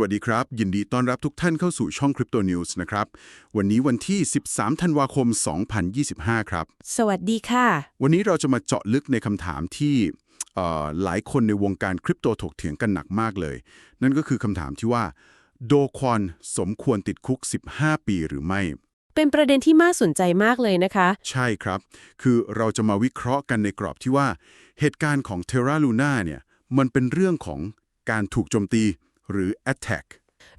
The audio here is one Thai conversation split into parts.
วัสดีครับ ยินดีต้อนรับทุกท่านเข้าสู่ช่อง Crypto News นะครับ วันนี้วันที่ 13 ธันวาคม 2025 ครับ สวัสดีค่ะ วันนี้เราจะมาเจาะลึกในคำถามที่เอ่อหลายคนในวงการคริปโตถกเถียงกันหนักมากเลย นั่นก็คือคำถามที่ว่าโดควอนสมควรติดคุก 15 ปีหรือไม่ เป็นประเด็นที่น่าสนใจมากเลยนะคะ ใช่ครับ คือเราจะมาวิเคราะห์กันในกรอบที่ว่า เหตุการณ์ของ Terra Luna เนี่ยมันเป็นเรื่องของการถูกโจมตี หรือ attack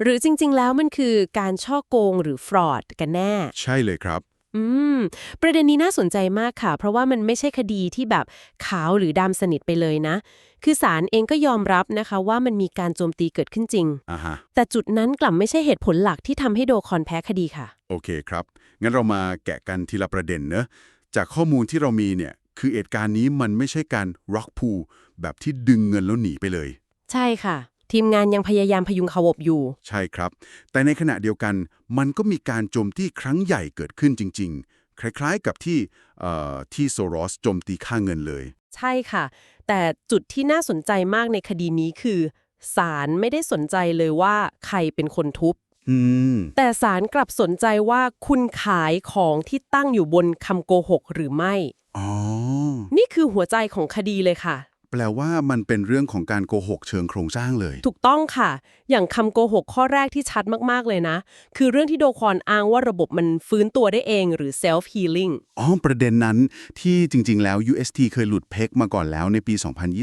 หรือจริง ๆ แล้วมันคือการช่อโกงหรือ fraud กันแน่ ใช่เลยครับ อืม ประเด็นนี้น่าสนใจมากค่ะ เพราะว่ามันไม่ใช่คดีที่แบบขาวหรือดำสนิทไปเลยนะ คือศาลเองก็ยอมรับนะคะว่ามันมีการโจมตีเกิดขึ้นจริง อ่าฮะ แต่จุดนั้นกลับไม่ใช่เหตุผลหลักที่ทำให้โดคอนแพ้คดีค่ะ โอเคครับ งั้นเรามาแกะกันทีละประเด็นเนอะจากข้อมูลที่เรามีเนี่ย คือเหตุการณ์นี้มันไม่ใช่การ rock pool แบบที่ดึงเงินแล้วหนีไปเลย ใช่ค่ะ ทีมงานยังพยายามพยุงเขาวบอยู่ ใช่ครับ แต่ในขณะเดียวกัน มันก็มีการโจมตีครั้งใหญ่เกิดขึ้นจริง ๆ คล้ายๆกับที่เอ่อที่โซรอสโจมตีค่าเงินเลย ใช่ค่ะ แต่จุดที่น่าสนใจมากในคดีนี้คือศาลไม่ได้สนใจเลยว่าใครเป็นคนทุบอืมแต่ศาลกลับสนใจว่าคุณขายของที่ตั้งอยู่บนคำโกหกหรือไม่อ๋อนี่คือหัวใจของคดีเลยค่ะ แปลว่ามันเป็นเรื่องของการโกหกเชิงโครงสร้างเลย ถูกต้องค่ะ อย่างคำโกหกข้อแรกที่ชัดมาก ๆ เลยนะ คือเรื่องที่โดคอนอ้างว่าระบบมันฟื้นตัวได้เองหรือ self healing อ๋อ ประเด็นนั้นที่จริง ๆ แล้ว UST เคยหลุดเพกมาก่อนแล้วในปี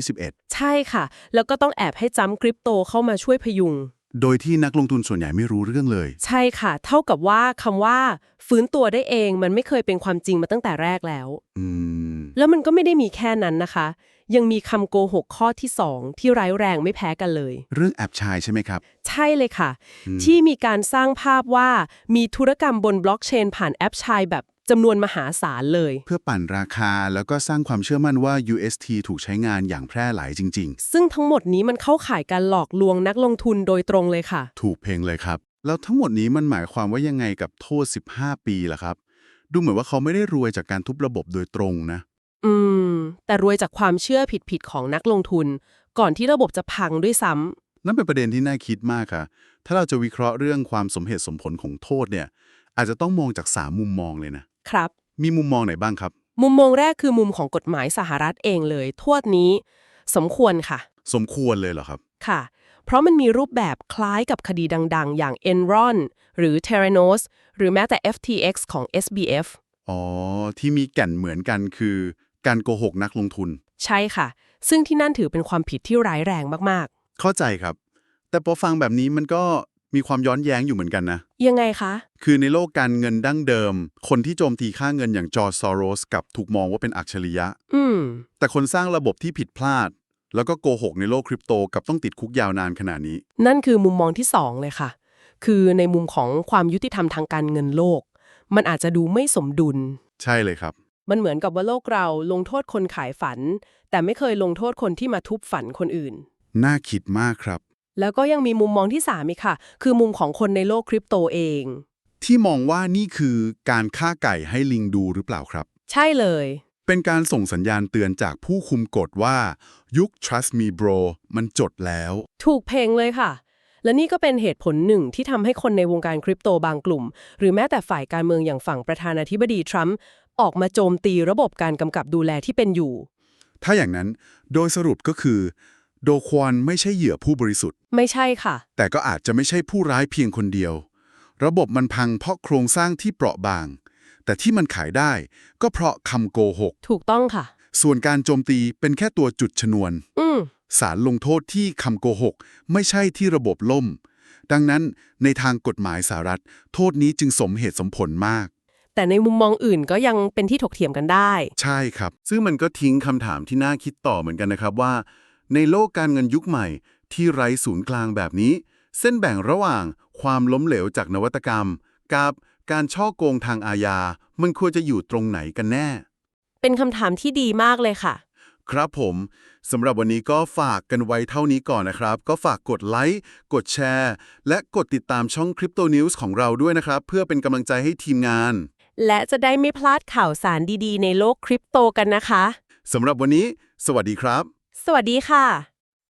2021 ใช่ค่ะ แล้วก็ต้องแอบให้จำคริปโตเข้ามาช่วยพยุง โดยที่นักลงทุนส่วนใหญ่ไม่รู้เรื่องเลย ใช่ค่ะ เท่ากับว่าคำว่า ฟื้นตัวได้เอง มันไม่เคยเป็นความจริงมาตั้งแต่แรกแล้ว อืม แล้วมันก็ไม่ได้มีแค่นั้นนะคะ ยังมีคำโกหกข้อที่2ที่ร้ายแรงไม่แพ้กันเลย เรื่องแอปชายใช่ไหมครับ ใช่เลยค่ะ ที่มีการสร้างภาพว่ามีธุรกรรมบนบล็อกเชนผ่านแอปชายแบบจำนวนมหาศาลเลย เพื่อปั่นราคาแล้วก็สร้างความเชื่อมั่นว่า UST ถูกใช้งานอย่างแพร่หลายจริงซึ่งทั้งหมดนี้มันเข้าข่ายการหลอกลวงนักลงทุนโดยตรงเลยค่ะๆถูกเพลงเลยครับ แล้วทั้งหมดนี้มันหมายความว่ายังไงกับโทษ 15 ปีล่ะครับ ดูเหมือนว่าเขาไม่ได้รวยจากการทุบระบบโดยตรงนะ อืม แต่รวยจากความเชื่อผิดๆของนักลงทุน ก่อนที่ระบบจะพังด้วยซ้ำนั่นเป็นประเด็นที่น่าคิดมากค่ะ ถ้าเราจะวิเคราะห์เรื่องความสมเหตุสมผลของโทษเนี่ย อาจจะต้องมองจากสามมุมมองเลยนะครับ มีมุมมองไหนบ้างครับ มุมมองแรกคือมุมของกฎหมายสหรัฐเองเลย โทษนี้ สมควรค่ะ สมควรเลยเหรอครับ ค่ะ เพราะมันมีรูปแบบคล้ายกับคดีดัง ๆ อย่าง Enron หรือ Theranos หรือแม้แต่ FTX ของ SBF อ๋อ ที่มีแก่นเหมือนกันคือ การโกหกนักลงทุน ใช่ค่ะ ซึ่งที่นั่นถือเป็นความผิดที่ร้ายแรงมากเข้าใจครับ แต่พอฟังแบบนี้มันก็มีความย้อนแย้งอยู่เหมือนกันนะๆยังไงคะ คือในโลกการเงินดั้งเดิม คนที่โจมตีค่าเงินอย่างจอร์จซอโรสกลับถูกมองว่าเป็นอัจฉริยะ อืม แต่คนสร้างระบบที่ผิดพลาด แล้วก็โกหกในโลกคริปโตกลับต้องติดคุกยาวนานขนาดนี้ นั่นคือมุมมองที่สองเลยค่ะ คือในมุมของความยุติธรรมทางการเงินโลก มันอาจจะดูไม่สมดุล ใช่เลยครับ มันเหมือนกับว่าโลกเราลงโทษคนขายฝัน แต่ไม่เคยลงโทษคนที่มาทุบฝันคนอื่น น่าคิดมากครับ แล้วก็ยังมีมุมมองที่3อีกค่ะ คือมุมของคนในโลกคริปโตเอง ที่มองว่านี่คือการฆ่าไก่ให้ลิงดูหรือเปล่าครับ ใช่เลย เป็นการส่งสัญญาณเตือนจากผู้คุมกฎว่า ยุค trust me bro มันจดแล้ว ถูกเพลงเลยค่ะ และนี่ก็เป็นเหตุผลหนึ่งที่ทำให้คนในวงการคริปโตบางกลุ่ม หรือแม้แต่ฝ่ายการเมืองอย่างฝั่งประธานาธิบดีทรัมป์ ออกมาโจมตีระบบการกำกับดูแลที่เป็นอยู่ ถ้าอย่างนั้นโดยสรุปก็คือ โดควอนไม่ใช่เหยื่อผู้บริสุทธิ์ ไม่ใช่ค่ะ แต่ก็อาจจะไม่ใช่ผู้ร้ายเพียงคนเดียว ระบบมันพังเพราะโครงสร้างที่เปราะบาง แต่ที่มันขายได้ก็เพราะคำโกหก ถูกต้องค่ะ ส่วนการโจมตีเป็นแค่ตัวจุดชนวน อืมสารลงโทษที่คำโกหก ไม่ใช่ที่ระบบล่ม ดังนั้นในทางกฎหมายสหรัฐ โทษนี้จึงสมเหตุสมผลมาก แต่ในมุมมองอื่นก็ยังเป็นที่ถกเถียงกันได้ ใช่ครับ ซึ่งมันก็ทิ้งคำถามที่น่าคิดต่อเหมือนกันนะครับว่า ในโลกการเงินยุคใหม่ ที่ไร้ศูนย์กลางแบบนี้ เส้นแบ่งระหว่างความล้มเหลวจากนวัตกรรม กับการช่อโกงทางอาญา มันควรจะอยู่ตรงไหนกันแน่ เป็นคำถามที่ดีมากเลยค่ะ ครับผมสำหรับวันนี้ก็ฝากกันไว้เท่านี้ก่อนนะครับ ก็ฝากกดไลค์ กดแชร์ และกดติดตามช่อง Crypto News ของเราด้วยนะครับ เพื่อเป็นกำลังใจให้ทีมงาน และจะได้ไม่พลาดข่าวสารดีๆ ในโลกคริปโตกันนะคะ สำหรับวันนี้ สวัสดีครับ สวัสดีค่ะ